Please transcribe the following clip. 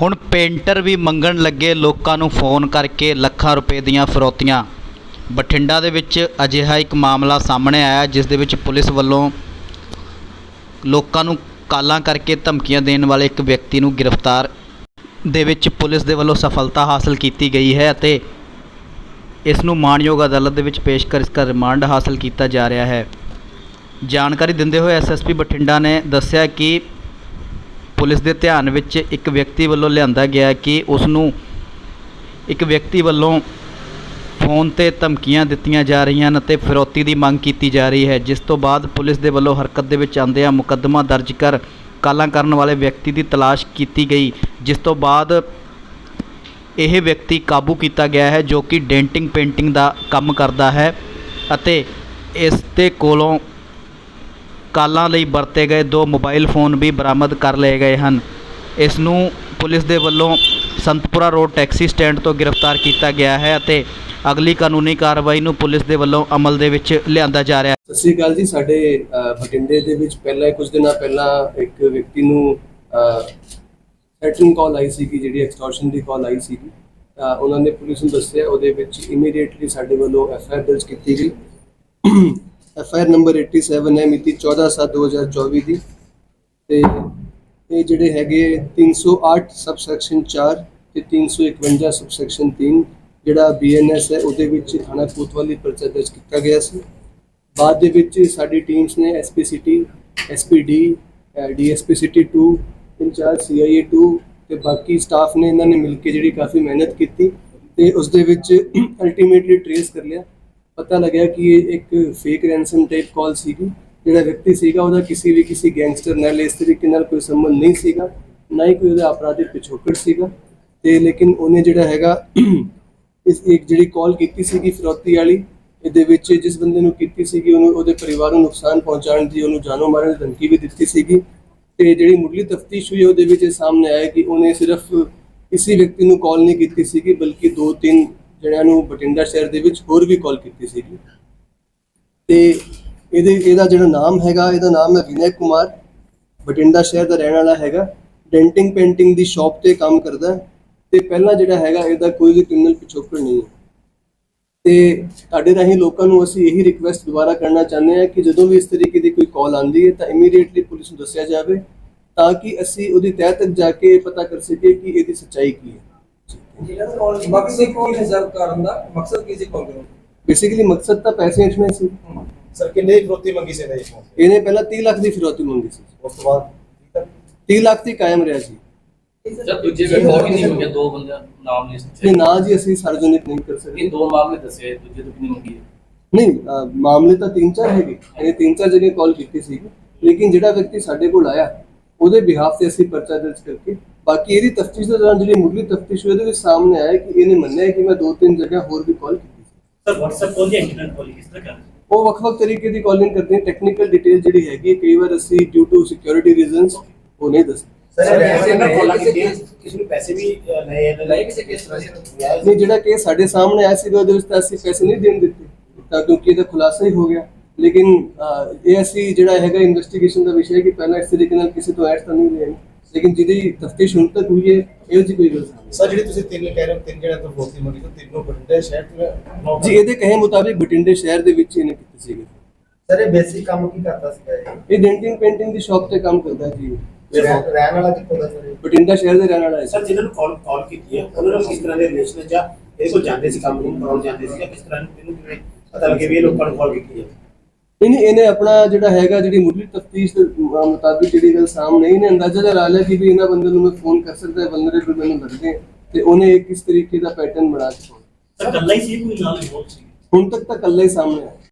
ਹੁਣ ਪੇਂਟਰ ਵੀ ਮੰਗਣ ਲੱਗੇ ਲੋਕਾਂ ਨੂੰ ਫੋਨ ਕਰਕੇ ਲੱਖਾਂ ਰੁਪਏ ਦੀਆਂ ਫਰੋਤੀਆਂ। ਬਠਿੰਡਾ ਦੇ ਵਿੱਚ ਅਜਿਹਾ ਇੱਕ ਮਾਮਲਾ ਸਾਹਮਣੇ ਆਇਆ, ਜਿਸ ਦੇ ਵਿੱਚ ਪੁਲਿਸ ਵੱਲੋਂ ਲੋਕਾਂ ਨੂੰ ਕਾਲਾਂ ਕਰਕੇ ਧਮਕੀਆਂ ਦੇਣ ਵਾਲੇ ਇੱਕ ਵਿਅਕਤੀ ਨੂੰ ਗ੍ਰਿਫਤਾਰ ਦੇ ਵਿੱਚ ਪੁਲਿਸ ਦੇ ਵੱਲੋਂ ਸਫਲਤਾ ਹਾਸਲ ਕੀਤੀ ਗਈ ਹੈ ਅਤੇ ਇਸ ਨੂੰ ਮਾਣਯੋਗ ਅਦਾਲਤ ਦੇ ਵਿੱਚ ਪੇਸ਼ ਕਰ, ਇਸ ਦਾ ਰਿਮਾਂਡ ਹਾਸਲ ਕੀਤਾ ਜਾ ਰਿਹਾ ਹੈ। ਜਾਣਕਾਰੀ ਦਿੰਦੇ ਹੋਏ ਐਸਐਸਪੀ ਬਠਿੰਡਾ ਨੇ ਦੱਸਿਆ ਕਿ ਪੁਲਿਸ ਦੇ ਧਿਆਨ ਵਿੱਚ ਇੱਕ ਵਿਅਕਤੀ ਵੱਲੋਂ ਲਿਆਂਦਾ ਗਿਆ ਕਿ ਉਸ ਨੂੰ ਇੱਕ ਵਿਅਕਤੀ ਵੱਲੋਂ ਫੋਨ ਤੇ ਧਮਕੀਆਂ ਦਿੱਤੀਆਂ ਜਾ ਰਹੀਆਂ ਹਨ ਅਤੇ ਫਿਰੌਤੀ ਦੀ ਮੰਗ ਕੀਤੀ ਜਾ ਰਹੀ ਹੈ, ਜਿਸ ਤੋਂ ਬਾਅਦ ਪੁਲਿਸ ਦੇ ਵੱਲੋਂ ਹਰਕਤ ਦੇ ਵਿੱਚ ਆਉਂਦਿਆਂ ਮੁਕੱਦਮਾ ਦਰਜ ਕਰ ਕਾਲਾਂ ਕਰਨ ਵਾਲੇ ਵਿਅਕਤੀ ਦੀ ਤਲਾਸ਼ ਕੀਤੀ ਗਈ, ਜਿਸ ਤੋਂ ਬਾਅਦ ਇਹ ਵਿਅਕਤੀ ਕਾਬੂ ਕੀਤਾ ਗਿਆ ਹੈ ਜੋ ਕਿ ਡੈਂਟਿੰਗ ਪੇਂਟਿੰਗ ਦਾ ਕੰਮ ਕਰਦਾ ਹੈ ਅਤੇ ਇਸ ਦੇ ਕੋਲੋਂ ਕਾਲਾਂ ਲਈ ਵਰਤੇ ਗਏ ਦੋ ਮੋਬਾਈਲ ਫੋਨ ਵੀ ਬਰਾਮਦ ਕਰ ਲਏ ਗਏ ਹਨ। ਇਸ ਨੂੰ ਪੁਲਿਸ ਦੇ ਵੱਲੋਂ ਸੰਤਪੁਰਾ ਰੋਡ ਟੈਕਸੀ ਸਟੈਂਡ ਤੋਂ ਗ੍ਰਿਫਤਾਰ ਕੀਤਾ ਗਿਆ ਹੈ ਅਤੇ ਅਗਲੀ ਕਾਨੂੰਨੀ ਕਾਰਵਾਈ ਨੂੰ ਪੁਲਿਸ ਦੇ ਵੱਲੋਂ ਅਮਲ ਦੇ ਵਿੱਚ ਲਿਆਂਦਾ ਜਾ ਰਿਹਾ ਹੈ। ਸਤਿ ਸ਼੍ਰੀ ਅਕਾਲ ਜੀ ਸਾਡੇ ਅ, ਬਠਿੰਡੇ ਦੇ ਵਿੱਚ ਪਹਿਲਾਂ ਕੁਝ ਦਿਨਾਂ ਪਹਿਲਾਂ ਇੱਕ ਵਿਅਕਤੀ ਨੂੰ ਸੈਟਲਿੰਗ ਕਾਲ ਆਈ ਸੀ ਕਿ ਜਿਹੜੀ ਐਕਸਟੋਰਸ਼ਨ ਦੀ ਕਾਲ ਆਈ ਸੀ ਉਹਨਾਂ ਨੇ ਪੁਲਿਸ ਨੂੰ ਦੱਸਿਆ ਉਹਦੇ ਵਿੱਚ ਇਮੀਡੀਏਟਲੀ ਸਾਡੇ ਵੱਲੋਂ ਐਫ ਆਈ ਆਰ ਦਰਜ ਕੀਤੀ ਗਈ। ਐਫ ਆਈ ਆਰ ਨੰਬਰ 87 ਹੈ, ਮਿਤੀ 14/7/2024 ਦੀ ਤੇ ਇਹ ਜਿਹੜੇ ਹੈਗੇ 308 ਸਬਸੈਕਸ਼ਨ 4 ਤੇ 351 ਸਬਸੈਕਸ਼ਨ 3 ਜਿਹੜਾ ਬੀਐਨਐਸ ਹੈ, ਉਹਦੇ ਵਿੱਚ ਥਾਣਾ ਕੋਤਵਾਲੀ ਪਰਚਾ ਦਰਜ ਕੀਤਾ ਗਿਆ ਸੀ। ਬਾਅਦ ਦੇ ਵਿੱਚ ਸਾਡੀ ਟੀਮਸ ਨੇ SPCT SPD DSP city 2 incharge CIA 2 ਤੇ ਬਾਕੀ ਸਟਾਫ ਨੇ ਇਹਨਾਂ ਨੇ ਮਿਲ ਕੇ ਜਿਹੜੀ ਕਾਫੀ ਮਿਹਨਤ ਕੀਤੀ ਤੇ ਉਸ ਦੇ ਵਿੱਚ ਅਲਟੀਮੇਟਲੀ ਟ੍ਰੇਸ ਕਰ ਲਿਆ। ਪਤਾ ਲੱਗਿਆ ਕਿ ਇਹ ਇੱਕ ਫੇਕ ਰੈਂਸਮ ਟਾਈਪ ਕਾਲ ਸੀਗੀ। ਜਿਹੜਾ ਵਿਅਕਤੀ ਸੀਗਾ, ਉਹਦਾ ਕਿਸੇ ਵੀ ਕਿਸੇ ਗੈਂਗਸਟਰ ਨਾਲ ਇਸ ਤਰੀਕੇ ਨਾਲ ਕੋਈ ਸੰਬੰਧ ਨਹੀਂ ਸੀਗਾ, ਨਾ ਹੀ ਕੋਈ ਉਹਦਾ ਅਪਰਾਧਿਕ ਪਿਛੋਕੜ ਸੀਗਾ। ਤੇ ਲੇਕਿਨ ਉਹਨੇ ਜਿਹੜਾ ਹੈਗਾ, ਇਸ ਇੱਕ ਜਿਹੜੀ ਕਾਲ ਕੀਤੀ ਸੀਗੀ ਫਿਰੌਤੀ ਵਾਲੀ, ਇਹਦੇ ਵਿੱਚ ਜਿਸ ਬੰਦੇ ਨੂੰ ਕੀਤੀ ਸੀਗੀ, ਉਹਨੂੰ ਉਹਦੇ ਪਰਿਵਾਰ ਨੂੰ ਨੁਕਸਾਨ ਪਹੁੰਚਾਉਣ ਦੀ, ਉਹਨੂੰ ਜਾਨੋਂ ਮਾਰਨ ਦੀ ਧਮਕੀ ਵੀ ਦਿੱਤੀ ਸੀਗੀ। ਤੇ ਜਿਹੜੀ ਮੁੱਢਲੀ ਤਫਤੀਸ਼ ਹੋਈ, ਉਹਦੇ ਵਿੱਚ ਇਹ ਸਾਹਮਣੇ ਆਇਆ ਕਿ ਉਹਨੇ ਸਿਰਫ ਕਿਸੇ ਵਿਅਕਤੀ ਨੂੰ ਕਾਲ ਨਹੀਂ ਕੀਤੀ ਸੀਗੀ, ਬਲਕਿ ਦੋ ਤਿੰਨ ਜਿਹੜਿਆਂ ਨੂੰ ਬਠਿੰਡਾ ਸ਼ਹਿਰ ਦੇ ਵਿੱਚ ਹੋਰ ਵੀ ਕਾਲ ਕੀਤੀ ਸੀਗੀ। ਤੇ ਇਹਦੇ, ਇਹਦਾ ਜਿਹੜਾ ਨਾਮ ਹੈਗਾ, ਇਹਦਾ ਨਾਮ ਹੈ ਵਿਨੈ ਕੁਮਾਰ। ਬਠਿੰਡਾ ਸ਼ਹਿਰ ਦਾ ਰਹਿਣ ਵਾਲਾ ਹੈਗਾ। ਡੈਂਟਿੰਗ ਪੇਂਟਿੰਗ ਦੀ ਸ਼ਾਪ ਤੇ ਕੰਮ ਕਰਦਾ ਹੈ। ਤੇ ਪਹਿਲਾਂ ਜਿਹੜਾ ਹੈਗਾ, ਇਹਦਾ ਕੋਈ ਵੀ ਕ੍ਰਿਮੀਨਲ ਪਿਛੋਕੜ ਨਹੀਂ ਹੈ। ਤੇ ਤੁਹਾਡੇ ਰਾਹੀਂ ਲੋਕਾਂ ਨੂੰ ਅਸੀਂ ਇਹੀ ਰਿਕੁਐਸਟ ਦੁਬਾਰਾ ਕਰਨਾ ਚਾਹੁੰਦੇ ਹਾਂ ਕਿ ਜਦੋਂ ਵੀ ਇਸ ਤਰੀਕੇ ਦੀ ਕੋਈ ਕਾਲ ਆਉਂਦੀ ਹੈ, ਤਾਂ ਇਮੀਡੀਏਟਲੀ ਪੁਲਿਸ ਨੂੰ ਦੱਸਿਆ ਜਾਵੇ, ਤਾਂ ਕਿ ਅਸੀਂ ਉਹਦੀ ਤਹਿ ਤੱਕ ਜਾ ਕੇ ਪਤਾ ਕਰ ਸਕੀਏ ਕਿ ਇਹਦੀ ਸੱਚਾਈ ਕੀ ਹੈ। ਮਕਸਦ ਕੀ ਰਿਜ਼ਰਵ ਕਰਨ ਦਾ ਮਕਸਦ ਕੀ ਸੀ ਕਾਲ ਬੇਸਿਕਲੀ ਮਕਸਦ ਤਾਂ ਪੈਸੇ ਇਟਨੇ ਸੀ। ਸਰ ਕਿੰਨੇ ਫਰੋਤੀ ਮੰਗੀ ਸੀ ਨੇ ਇਹਨੇ ਪਹਿਲਾਂ 30 ਲੱਖ ਦੀ ਫਿਰੌਤੀ ਮੰਗੀ ਸੀ। ਉਸ ਤੋਂ ਬਾਅਦ 30 ਲੱਖ ਦੀ ਕਾਇਮ ਰਿਹਾ ਸੀ। ਜਦ ਦੂਜੇ ਵੀ ਹੋਰ ਵੀ ਨਹੀਂ ਮੰਗਿਆ ਦੋ ਬੰਦੇ ਨਾਮ ਲਿਸਟ ਇਹ ਨਾ ਜੀ ਅਸੀਂ ਸਾਰਵਜਨਿਕ ਨਹੀਂ ਕਰ ਇਹ ਸਕਦੇ ਦੋ ਮਾਮਲੇ ਦੱਸੇ ਦੂਜੇ ਤੋਂ ਕਿੰਨੀ ਮੰਗੀ ਹੈ? ਨਹੀਂ ਮਾਮਲੇ ਤਾਂ ਤਿੰਨ ਚਾਰ ਹੈਗੇ। ਇਹਨੇ ਤਿੰਨ ਚਾਰ ਜਗ੍ਹਾ ਕਾਲ ਕੀਤੀ ਸੀ। ਲੇਕਿਨ ਜਿਹੜਾ ਵਿਅਕਤੀ ਸਾਡੇ ਕੋਲ ਆਇਆ ਉਹਦੇ ਬਿਹਾਫ ਤੇ ਅਸੀਂ ਪਰਚਾ ਦਰਜ ਕਰਕੇ ਬਾਕੀ ਇਹਦੀ ਤਫਤੀਸ਼ ਦੇ ਦੌਰਾਨ ਜਿਹੜੀ ਮੁੱਢਲੀ ਤਫਤੀਸ਼ ਹੋਈ ਉਹਦੇ ਵਿੱਚ ਸਾਹਮਣੇ ਆਇਆ ਕਿ ਇਹਨੇ ਮੰਨਿਆ ਕਿ ਮੈਂ ਦੋ ਤਿੰਨ ਜਗ੍ਹਾ ਹੋਰ ਵੀ ਕਾਲ ਕੀਤੀ ਸੀ। ਸਰ WhatsApp ਕਾਲ ਜਾਂ ਇੰਟਰਨੈਟ ਕਾਲ ਕਿਸ ਤਰ੍ਹਾਂ ਕਰਦੇ ਉਹ ਵੱਖ-ਵੱਖ ਤਰੀਕੇ ਦੀ ਕਾਲਿੰਗ ਕਰਦੇ ਨੇ। ਟੈਕਨੀਕਲ ਡਿਟੇਲ ਜਿਹੜੀ ਹੈਗੀ ਕਈ ਵਾਰ ਅਸੀਂ ਡਿਊ ਟੂ ਸਿਕਿਉਰਿਟੀ ਰੀਜ਼ਨਸ ਉਹ ਨਹੀਂ ਦੱਸਦੇ। ਸਰ ਪੈਸੇ ਨਾ ਕਾਲਾਂ ਕਿਸੇ ਕੀਤੀਆਂ। ਕਿਸੇ ਨੂੰ ਪੈਸੇ ਵੀ ਲਏ ਲਏ ਕਿਸੇ ਕਿਸ ਤਰ੍ਹਾਂ ਨਹੀਂ ਜਿਹੜਾ ਕੇਸ ਸਾਡੇ ਸਾਹਮਣੇ ਆਇਆ ਸੀ ਉਹਦੇ ਵਿੱਚ ਤਾਂ ਅਸੀਂ ਪੈਸੇ ਨਹੀਂ ਦੇਣ ਦਿੱਤੇ। ਤਾਂ ਕਿਉਂਕਿ ਇਹਦਾ ਖੁਲਾਸਾ ਹੀ ਹੋ ਗਿਆ। ਲੇਕਿਨ ਇਹ ਅਸੀਂ ਜਿਹੜਾ ਹੈਗਾ ਇਨਵੈਸਟੀਗੇਸ਼ਨ ਦਾ ਵਿਸ਼ਾ ਹੈ ਕਿ ਪਹਿਲਾਂ ਇਸ ਤਰੀਕੇ ਨਾਲ ਕਿਸੇ ਤੋਂ ਐਡ ਤਾਂ ਨਹੀਂ ਲਿਆ ਲੇਕਿਨ ਜਿਹਦੀ ਤਫਤੀਸ਼ ਹੁਣ ਤੱਕ ਹੋਈ ਹੈ ਇਹੋ ਜਿਹੀ ਕੋਈ ਗੱਲ ਨਹੀਂ। ਸਰ ਜਿਹੜੀ ਤੁਸੀਂ ਤਿੰਨ ਕਹਿ ਰਹੇ ਹੋ ਤਿੰਨ ਜਣਿਆਂ ਤੋਂ ਫਰੋਤੀ ਮੰਗੀ ਤਾਂ ਤਿੰਨੋਂ ਬਠਿੰਡੇ ਸ਼ਹਿਰ ਤੋਂ ਜੀ ਇਹਦੇ ਕਹੇ ਮੁਤਾਬਿਕ ਬਠਿੰਡੇ ਸ਼ਹਿਰ ਦੇ ਵਿੱਚ ਇਹਨੇ ਕੀਤੀ ਸੀਗੀ। ਸਰ ਇਹ ਬੇਸਿਕ ਕੰਮ ਕੀ ਕਰਦਾ ਸੀਗਾ ਇਹ? ਡੈਂਟਿੰਗ ਪੇਂਟਿੰਗ ਦੀ ਸ਼ਾਪ ਤੇ ਕੰਮ ਕਰਦਾ ਜੀ। ਰਹਿ- ਰਹਿਣ ਵਾਲਾ ਕਿੱਥੋਂ ਦਾ ਸਰ? ਬਠਿੰਡਾ ਸ਼ਹਿਰ ਦੇ ਰਹਿਣ ਵਾਲਾ ਹੈ ਸਰ ਜੀ। ਜਿਹਨਾਂ ਨੂੰ ਕਾਲ ਕਾਲ ਕੀਤੀ ਹੈ ਉਹਨਾਂ ਨਾਲ ਕਿਸ ਤਰ੍ਹਾਂ ਦੇ ਰਿਲੇਸ਼ਨ ਜਾਂ ਇਹ ਕੋਲ ਜਾਂਦੇ ਸੀ ਕੰਮ ਨੂੰ ਕਰਾਉਣ ਜਾਂਦੇ ਸੀ ਜਾਂ ਕਿਸ ਤਰ੍ਹਾਂ ਇਹਨੂੰ ਕਿਵੇਂ ਪਤਾ ਲੱਗੇ ਵੀ ਇਹ ਲੋਕਾਂ ਨੂੰ ਕਾਲ ਕੀਤੀ ਹੈ? ਨਹੀਂ ਨਹੀਂ ਇਹਨੇ ਆਪਣਾ ਜਿਹੜਾ ਹੈਗਾ ਜਿਹੜੀ ਮੁੱਢਲੀ ਤਫਤੀਸ਼ ਦੇ ਮੁਤਾਬਿਕ ਜਿਹੜੀ ਗੱਲ ਸਾਹਮਣੇ ਇਹਨੇ ਅੰਦਾਜ਼ਾ ਲਗਾ ਲਿਆ ਕਿ ਵੀ ਇਹਨਾਂ ਬੰਦੇ ਨੂੰ ਮੈਂ ਫੋਨ ਕਰ ਸਕਦਾ ਹੈ ਵਲਨਰੇਬਲ ਮੈਨੂੰ ਲੱਗਦੇ ਤੇ ਉਹਨੇ ਇੱਕ ਇਸ ਤਰੀਕੇ ਦਾ ਪੈਟਰਨ ਬਣਾ ਕੇ ਸਰ ਕੱਲਾ ਹੀ ਸੀ ਕੋਈ ਨਾਲ ਹੋਰ ਸੀ? ਹੁਣ ਤੱਕ ਤਾਂ ਇਕੱਲਾ ਹੀ ਸਾਹਮਣੇ ਆਇਆ।